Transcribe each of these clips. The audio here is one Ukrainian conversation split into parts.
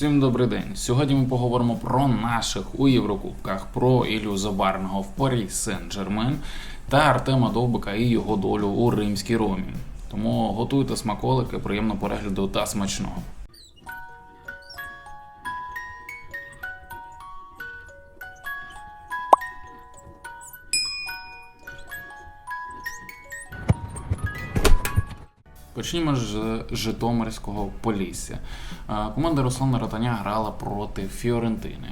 Всім добрий день. Сьогодні ми поговоримо про наших у Єврокубках, про Ілю Забарного в Парі Сен-Джермен та Артема Довбика і його долю у римській Ромі. Тому готуйте смаколики, приємного перегляду та смачного. Почнімо з Житомирського Полісся. Е, Команда Руслана Ротаня грала проти Фіорентини.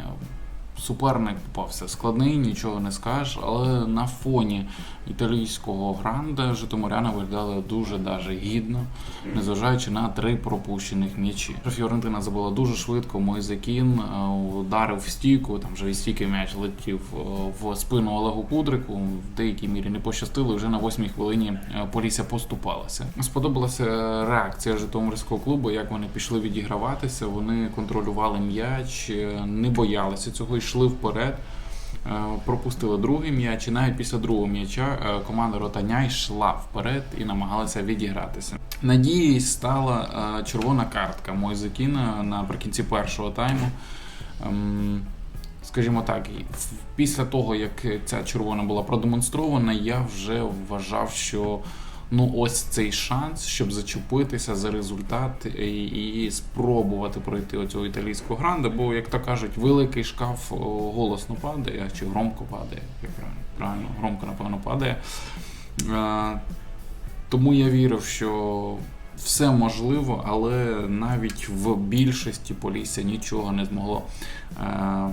Суперник попався складний, нічого не скажеш, але на фоні італійського гранда житомиряни виглядали дуже даже гідно, незважаючи на три пропущених м'ячі. Фіорентина забула дуже швидко. Мойзекін е, ударив в стійку, там вже і стійки м'яч летів е, в спину Олегу Кудрику. В деякій мірі не пощастило. Вже на восьмій хвилині е, Полісся поступалася. Сподобалася реакція Житомирського клубу, як вони пішли відіграватися. Вони контролювали м'яч, не боялися цього, йшли вперед. Е, Пропустили другий м'яч, і навіть після другого м'яча е, команда Ротаня йшла вперед і намагалася відігратися. Надією стала е, червона картка Мойзекіна наприкінці першого тайму. Ем, Скажімо так, після того, як ця червона була продемонстрована, я вже вважав, що ну ось цей шанс, щоб зачепитися за результат і, і спробувати пройти оцього італійського гранда, бо, як то кажуть, великий шкаф голосно падає, чи громко падає, як правильно, правильно, громко, напевно, падає. Е, тому я вірив, що все можливо, але навіть в більшості Полісся нічого не змогло е,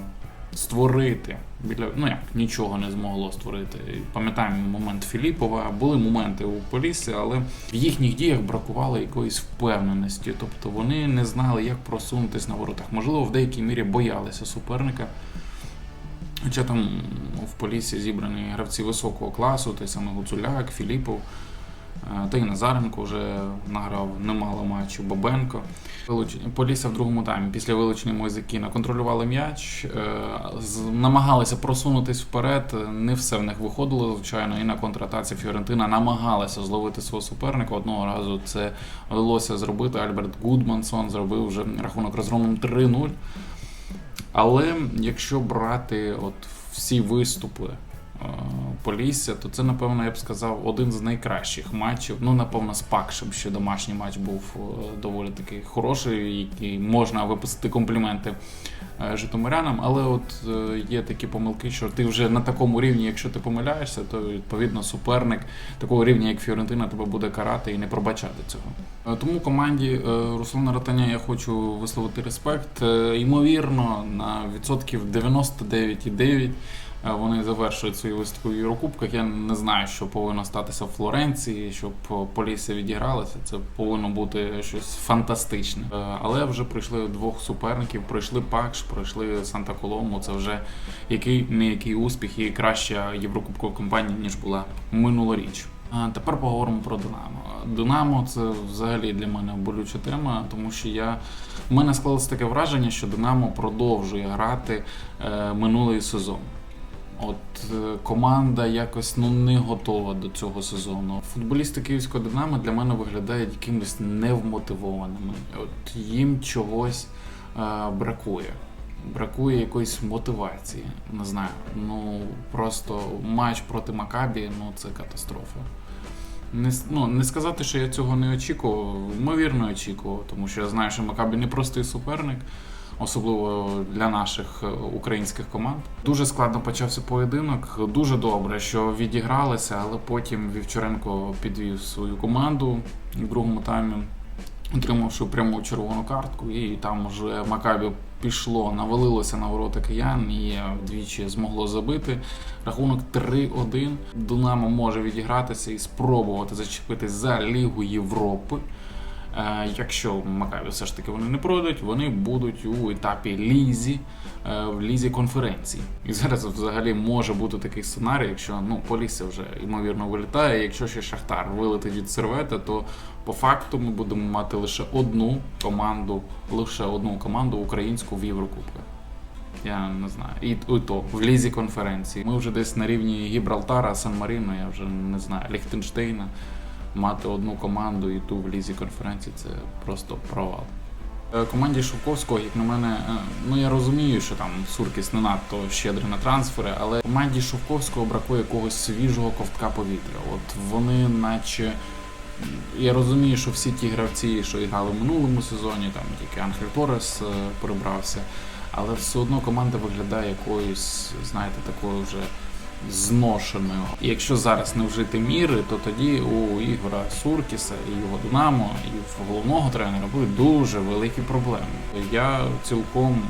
створити. Біля, ну як нічого не змогло створити. Пам'ятаємо момент Філіпова. Були моменти у Полісся, але в їхніх діях бракувало якоїсь впевненості. Тобто вони не знали, як просунутися на воротах. Можливо, в деякій мірі боялися суперника. Хоча там в Полісі зібрані гравці високого класу, той самий Гуцуляк, Філіпов, та й Назаренко вже награв немало матчів, Бабенко. Вилуч- Полісся в другому таймі після вилучення Мойзекіна контролювали м'яч, е, намагалися просунутись вперед. Не все в них виходило, звичайно, і на контратаці Фіорентина намагалася зловити свого суперника. Одного разу це вдалося зробити. Альберт Гудмансон зробив вже рахунок розгромним 3-0. Але якщо брати от всі виступи е, Полісся, то це, напевно, я б сказав, один з найкращих матчів. Ну, напевно, з Пакшем ще домашній матч був е, доволі такий хороший, який можна виписати компліменти е, житомирянам. Але от е, є такі помилки, що ти вже на такому рівні, якщо ти помиляєшся, то відповідно суперник такого рівня, як Фіорентина, тебе буде карати і не пробачати цього. Тому команді Руслана Ротаня я хочу висловити респект. Ймовірно, на відсотків 99,9 е, вони завершують свої виступи в Єврокубках. Я не знаю, що повинно статися в Флоренції, щоб е, Полісся відігралося. Це повинно бути щось фантастичне. Е, Але вже пройшли двох суперників, пройшли Пакш, пройшли Санта Колому. Це вже який не який успіх і краща єврокубкова компанія, ніж була минулоріч. А тепер поговоримо про Динамо. Динамо це взагалі для мене болюча тема, тому що я в мене склалося таке враження, що Динамо продовжує грати е, минулий сезон. От е, команда якось ну не готова до цього сезону. Футболісти київського Динамо для мене виглядають якимись невмотивованими. От їм чогось е, бракує. Бракує якоїсь мотивації. Не знаю. Ну просто матч проти Макабі, ну це катастрофа. Не, ну, не сказати, що я цього не очікував, ймовірно, очікував, тому що я знаю, що Макабі непростий суперник, особливо для наших е, українських команд. Дуже складно почався поєдинок. Дуже добре, що відігралися, але потім Вівчаренко підвів свою команду в другому таймі, отримавши пряму червону картку, і там вже Макабі пішло, навалилося на ворота киян і вдвічі змогло забити. Рахунок 3-1. Динамо може відігратися і спробувати зачепитись за Лігу Європи. Е, Якщо Макаві все ж таки вони не пройдуть, вони будуть у етапі лізі, е, в лізі конференції. І зараз взагалі може бути такий сценарій, якщо ну Полісся вже ймовірно вилітає. Якщо ще Шахтар вилетить від сервета, то по факту ми будемо мати лише одну команду, лише одну команду українську в Єврокубках. Я не знаю. І, і то в лізі конференції. Ми вже десь на рівні Гібралтара, Сан-Маріно, я вже не знаю, Ліхтенштейна. Мати одну команду і ту в лізі конференції це просто провал. Е, Команді Шовковського, як на мене, е, ну я розумію, що там Суркіс не надто щедрий на трансфери, але команді Шовковського бракує якогось свіжого ковтка повітря. От вони, наче. Я розумію, що всі ті гравці, що грали в минулому сезоні, там тільки Анхель Торес е, перебрався, але все одно команда виглядає якоюсь, знаєте, такою вже зношеною. Якщо зараз не вжити міри, то тоді у Ігора Суркіса і його Динамо, і в головного тренера будуть дуже великі проблеми. Я цілком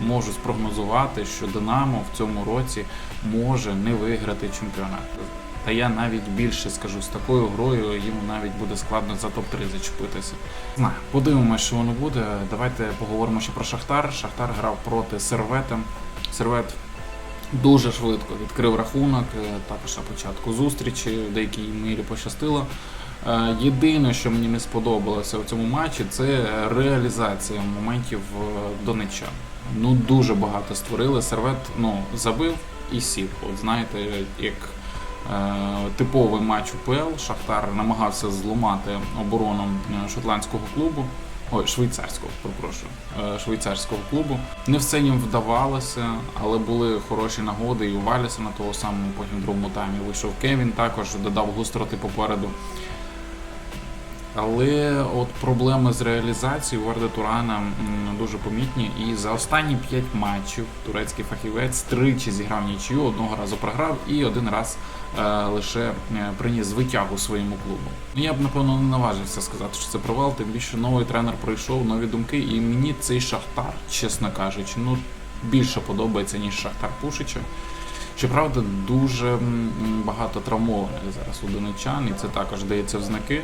можу спрогнозувати, що Динамо в цьому році може не виграти чемпіонат. Та я навіть більше скажу, з такою грою йому навіть буде складно за топ-3 зачепитися. Знаю, подивимося, що воно буде. Давайте поговоримо ще про Шахтар. Шахтар грав проти Сервета. Сервет дуже швидко відкрив рахунок, е, також на початку зустрічі, в деякій мірі пощастило. Е, Єдине, що мені не сподобалося в цьому матчі, це реалізація моментів е, донеччан. Ну дуже багато створили. Сервет ну, забив і сів. От знаєте, як е, типовий матч УПЛ, Шахтар намагався зламати оборону шотландського клубу. Ой, швейцарського, перепрошую, е, швейцарського клубу. Не все їм вдавалося, але були хороші нагоди і у Валіса на того самому, потім другому таймі вийшов Кевін, також додав гостроти попереду. Але от проблеми з реалізацією у Варда Турана дуже помітні. І за останні п'ять матчів турецький фахівець тричі зіграв нічию, одного разу програв і один раз е, лише е, приніс звитягу своєму клубу. Ну, Я б напевно не наважився сказати, що це провал, тим більше новий тренер прийшов, нові думки, і мені цей шахтар, чесно кажучи, ну більше подобається, ніж Шахтар Пушича. Щоправда, дуже багато травмованих зараз у донечан, і це також дається в знаки.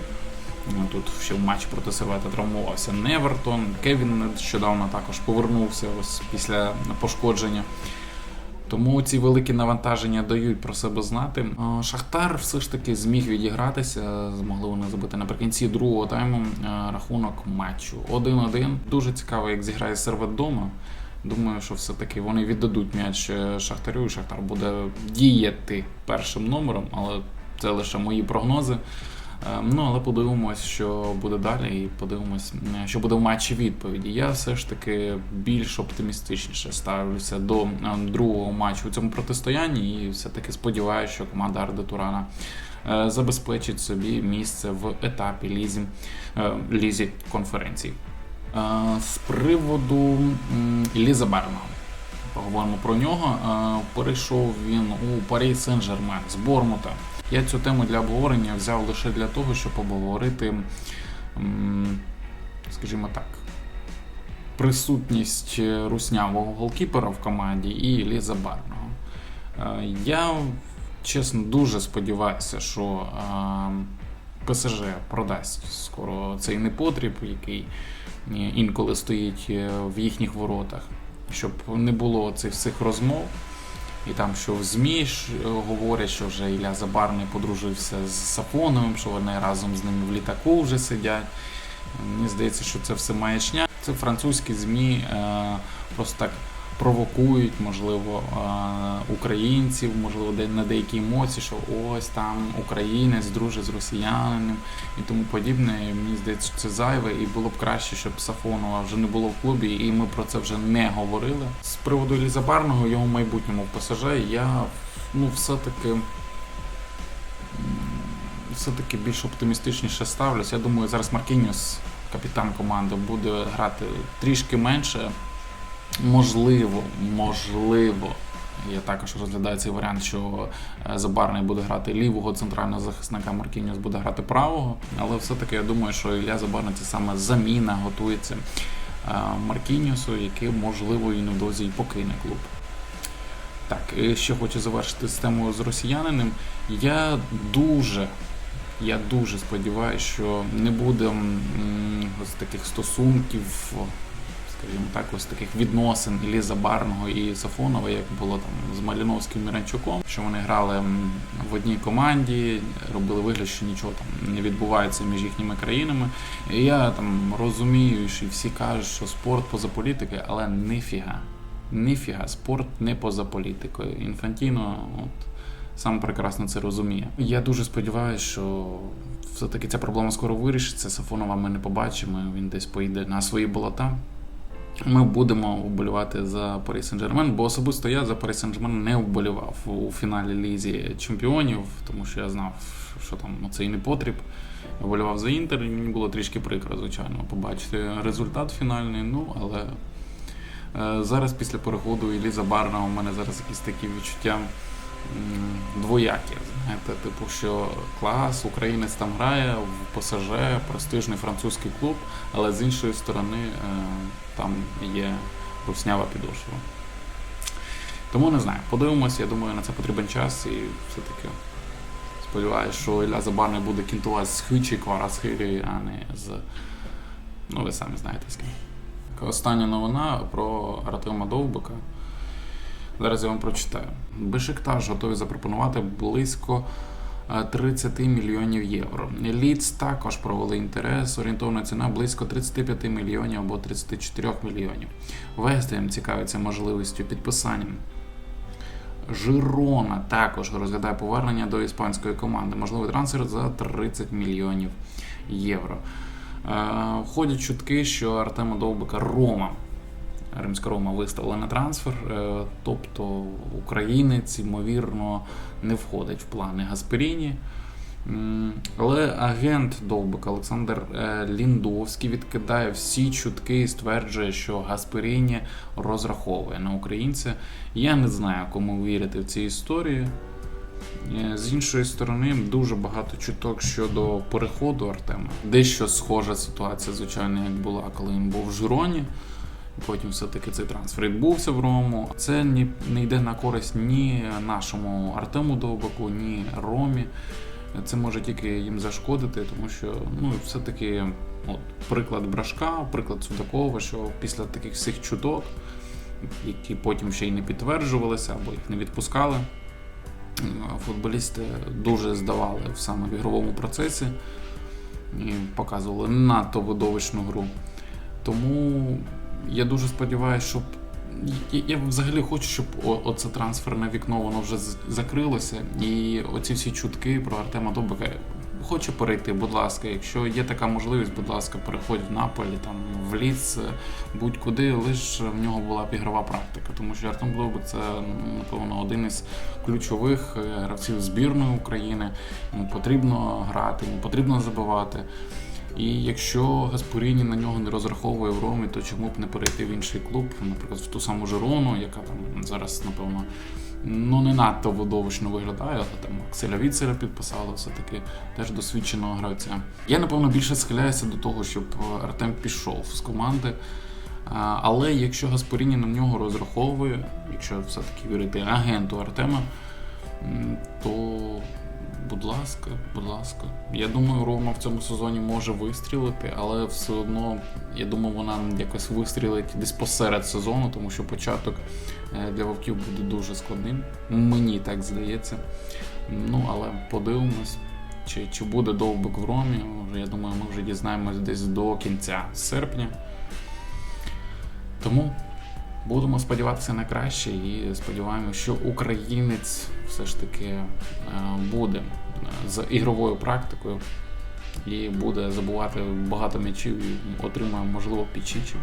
Ну, Тут ще в матчі проти Сервета травмувався Невертон. Кевін нещодавно також повернувся ось після пошкодження. Тому ці великі навантаження дають про себе знати. Шахтар все ж таки зміг відігратися. Змогли вони забити наприкінці другого тайму е, рахунок матчу 1-1. Дуже цікаво, як зіграє Сервет дома. Думаю, що все-таки вони віддадуть м'яч е, Шахтарю, і Шахтар буде діяти першим номером, але це лише мої прогнози. Е, Ну, але подивимось, що буде далі, і подивимось, що буде в матчі відповіді. Я все ж таки більш оптимістичніше ставлюся до е, другого матчу у цьому протистоянні, і все-таки сподіваюся, що команда Арда Турана е, забезпечить собі місце в етапі лізі, е, лізі конференції. Е, З приводу м, Іллі Забарного. Поговоримо про нього. Перейшов він у Парі Сен-Жермен з Бормута. Я цю тему для обговорення взяв лише для того, щоб обговорити, скажімо так, присутність руснявого голкіпера в команді і Іллі Забарного. Е, Я чесно дуже сподіваюся, що е, ПСЖ продасть скоро цей непотріб, який е, інколи стоїть в їхніх воротах, щоб не було цих всіх розмов. І там, що в ЗМІ е, говорять, що вже Ілля Забарний подружився з Сапоновим, що вони разом з ним в літаку вже сидять. Мені здається, що це все маячня. Це французькі ЗМІ е, просто так провокують, можливо, е, українців, можливо, на деякі емоції, що ось там українець дружить з росіянином і тому подібне. І мені здається, що це зайве, і було б краще, щоб Сафонова вже не було в клубі, і ми про це вже не говорили. З приводу Елізабарного, його майбутньому в ПСЖ, я ну, все-таки. Все-таки більш оптимістичніше ставлюсь. Я думаю, зараз Маркініус, капітан команди, буде грати трішки менше. Можливо, можливо. Я також розглядаю цей варіант, що е, Забарний буде грати лівого центрального захисника, Маркініус буде грати правого. Але все-таки я думаю, що Ілля Забарний це саме заміна готується е, Маркініусу, який, можливо, і невдовзі й покине клуб. Так, і ще хочу завершити з темою з росіяниним. Я дуже, я дуже сподіваюся, що не буде м, ось таких стосунків, скажімо так, ось таких відносин Іллі Забарного і Сафонова, як було там з Маліновським Міранчуком, що вони грали в одній команді, робили вигляд, що нічого там не відбувається між їхніми країнами. І я там розумію, що всі кажуть, що спорт поза політикою, але ніфіга. Ніфіга, спорт не поза політикою. Інфантіно от, сам прекрасно це розуміє. Я дуже сподіваюся, що все-таки ця проблема скоро вирішиться. Сафонова ми не побачимо. Він десь поїде на свої болота. Ми будемо вболівати за Парі Сен-Жермен, бо особисто я за Парі Сен-Жермен не вболівав у фіналі Лізі Чемпіонів, тому що я знав, що там ну, це і не потріб. Вболівав за Інтер, і мені було трішки прикро, звичайно, побачити результат фінальний. Ну, але е, зараз після переходу Іллі Барна у мене зараз якісь такі відчуття двоякі. Знаєте, типу, що клас, українець там грає в ПСЖ, престижний французький клуб, але з іншої сторони е, там є руснява підошва. Тому не знаю, подивимося, я думаю, на це потрібен час і все-таки сподіваюся, що Ілля Забарний буде кінтувати з Хичі, Кварасхирі, а не з. Ну, ви самі знаєте з ким. Остання новина про Артема Довбика. Зараз я вам прочитаю. Бешикташ готові запропонувати близько е, 30 мільйонів євро. Ліц також провели інтерес. Орієнтовна ціна близько 35 мільйонів або 34 мільйонів. Вестем цікавиться можливістю підписання. Жирона також розглядає повернення до іспанської команди. Можливий трансфер за 30 мільйонів євро. Е, Ходять чутки, що Артема Довбика Рома Римська Рома виставила на трансфер, е, тобто українець, ймовірно, не входить в плани Гасперіні. Але агент Довбика Олександр е, Ліндовський відкидає всі чутки і стверджує, що Гасперіні розраховує на українця. Я не знаю, кому вірити в цій історії. Е, З іншої сторони, дуже багато чуток щодо переходу Артема. Дещо схожа ситуація, звичайно, як була, коли він був в Жироні. Потім все-таки цей трансфер відбувся в Рому. Це ні, не йде на користь ні нашому Артему Довбаку, ні Ромі. Це може тільки їм зашкодити, тому що ну, все-таки от, приклад Брашка, приклад Судакова, що після таких всіх чуток, які потім ще й не підтверджувалися або їх не відпускали, футболісти дуже здавали саме в ігровому процесі і показували надто видовищну гру. Тому я дуже сподіваюся, щоб. Я, я взагалі хочу, щоб оце трансферне вікно воно вже закрилося. І оці всі чутки про Артема Довбика. Хочу перейти, будь ласка, якщо є така можливість, будь ласка, переходь в Наполі, там в ліс, е, будь-куди, лише в нього була б ігрова практика. Тому що Артем Довбик це напевно один із ключових е, гравців збірної України. Йому потрібно грати, йому потрібно забивати. І якщо Гаспоріні на нього не розраховує в Ромі, то чому б не перейти в інший клуб, наприклад, в ту саму Жирону, яка там зараз, напевно, ну не надто видовищно виглядає, але там Акселя Віцера підписали, все-таки теж досвідченого гравця. Я, напевно, більше схиляюся до того, щоб Артем пішов з команди. Але якщо Гаспоріні на нього розраховує, якщо все-таки вірити агенту Артема, то будь ласка, будь ласка. Я думаю, Рома в цьому сезоні може вистрілити, але все одно, я думаю, вона якось вистрілить десь посеред сезону, тому що початок е, для вовків буде дуже складним. Мені так здається. Ну, але подивимось. Чи, чи буде довбик в Ромі? Я думаю, ми вже дізнаємось десь до кінця серпня. Тому будемо сподіватися на краще і сподіваємося, що українець все ж таки е, буде е, з ігровою практикою і буде забувати багато м'ячів і отримає, можливо, пічічі.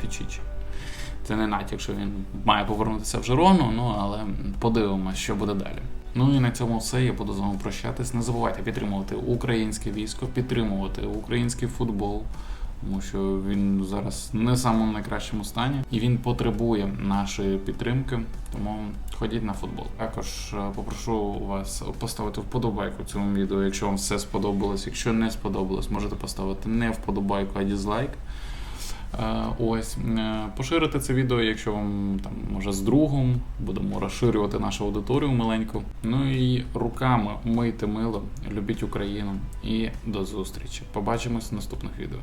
Пічічі. Це не натяк, що він має повернутися в Жирону, ну але подивимося, що буде далі. Ну і на цьому все. Я буду з вами прощатись. Не забувайте підтримувати українське військо, підтримувати український футбол, тому що він зараз не в самому найкращому стані і він потребує нашої підтримки. Тому ходіть на футбол. Також е, попрошу вас поставити вподобайку цьому відео, якщо вам все сподобалось. Якщо не сподобалось, можете поставити не вподобайку, а дізлайк. Е, Ось е, поширити це відео, якщо вам там може з другом будемо розширювати нашу аудиторію маленьку. Ну і руками мийте мило, любіть Україну і до зустрічі. Побачимось в наступних відео.